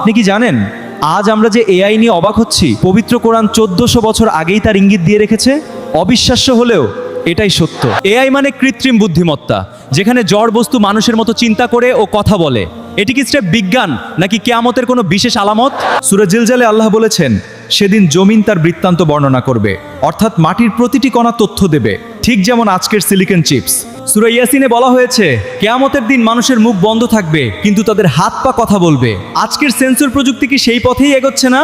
আপনি কি জানেন, আজ আমরা যে এআই নিয়ে অবাক হচ্ছি, পবিত্র কোরআন চোদ্দশো বছর আগেই তার ইঙ্গিত দিয়ে রেখেছে, অবিশ্বাস্য হলেও এটাই সত্য। এআই মানে কৃত্রিম বুদ্ধিমত্তা, যেখানে জড় বস্তু মানুষের মতো চিন্তা করে ও কথা বলে। এটি কি স্রেফ বিজ্ঞান, নাকি কেয়ামতের কোনো বিশেষ আলামত? সুরে জিলজালে আল্লাহ বলেছেন, সেদিন জমিন তার বৃত্তান্ত বর্ণনা করবে, অর্থাৎ মাটির প্রতিটি কণা তথ্য দেবে। ঠিক যেমন আজকের সিলিকন চিপস। সুরা ইয়াসিনে বলা হয়েছে, কেয়ামতের দিন মানুষের মুখ বন্ধ থাকবে, কিন্তু তাদের হাত পা কথা বলবে। আজকের সেন্সর প্রযুক্তি কি সেই পথেই এগোচ্ছে না?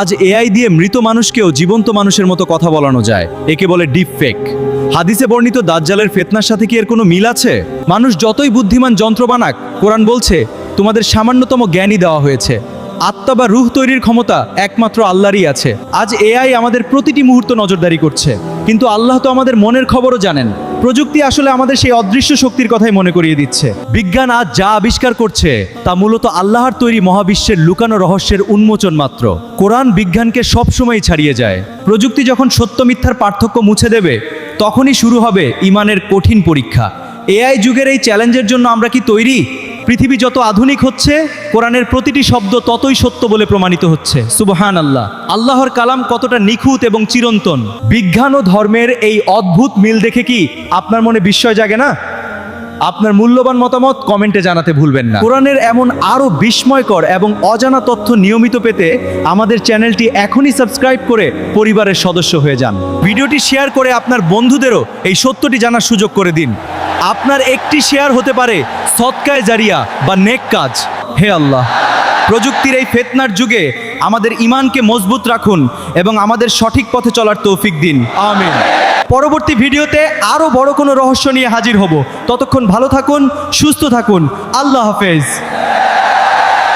আজ এআই দিয়ে মৃত মানুষকেও জীবন্ত মানুষের মতো কথা বলানো যায়। একে বলে ডিপ ফেক হাদিসে বর্ণিত দাজ্জালের ফেতনার সাথে কি এর কোনো মিল আছে? মানুষ যতই বুদ্ধিমান যন্ত্র বানাক, কোরআন বলছে, তোমাদের সামান্যতম জ্ঞানই দেওয়া হয়েছে। আত্মা বা রুহ তৈরির ক্ষমতা একমাত্র আল্লাহরই আছে। আজ এআই আমাদের প্রতিটি মুহূর্ত নজরদারি করছে। কিন্তু আল্লাহ তো আমাদের মনের খবরও জানেন। প্রযুক্তি আসলে আমাদের সেই অদৃশ্য শক্তির কথাই মনে করিয়ে দিচ্ছে। বিজ্ঞান আজ যা আবিষ্কার করছে, তা মূলত আল্লাহর তৈরি মহাবিশ্বের লুকানো রহস্যের উন্মোচন মাত্র। কোরআন বিজ্ঞানকে সবসময় ছাড়িয়ে যায়। প্রযুক্তি যখন সত্য মিথ্যার পার্থক্য মুছে দেবে, তখনই শুরু হবে ইমানের কঠিন পরীক্ষা। এআই যুগের এই চ্যালেঞ্জের জন্য আমরা কি তৈরি? পৃথিবী যত আধুনিক হচ্ছে, কোরআনের প্রতিটি শব্দ ততই সত্য বলে প্রমাণিত হচ্ছে। সুবহান আল্লাহ আল্লাহর কালাম কতটা নিখুঁত এবং চিরন্তন। বিজ্ঞান ও ধর্মের এই অদ্ভুত মিল দেখে কি আপনার মনে বিস্ময় জাগে না? আপনার মূল্যবান মতামত কমেন্টে জানাতে ভুলবেন না। কোরআনের এমন আরও বিস্ময়কর এবং অজানা তথ্য নিয়মিত পেতে আমাদের চ্যানেলটি এখনই সাবস্ক্রাইব করে পরিবারের সদস্য হয়ে যান। ভিডিওটি শেয়ার করে আপনার বন্ধুদেরও এই সত্যটি জানার সুযোগ করে দিন। আপনার একটি শেয়ার হতে পারে সৎকায় জারিয়া বা নেক কাজ। হে আল্লাহ প্রযুক্তির এই ফেতনার যুগে আমাদের ইমানকে মজবুত রাখুন এবং আমাদের সঠিক পথে চলার তৌফিক দিন। আমিন। পরবর্তী ভিডিওতে আরও বড় কোনো রহস্য নিয়ে হাজির হব। ততক্ষণ ভালো থাকুন সুস্থ থাকুন। আল্লাহ হাফেজ।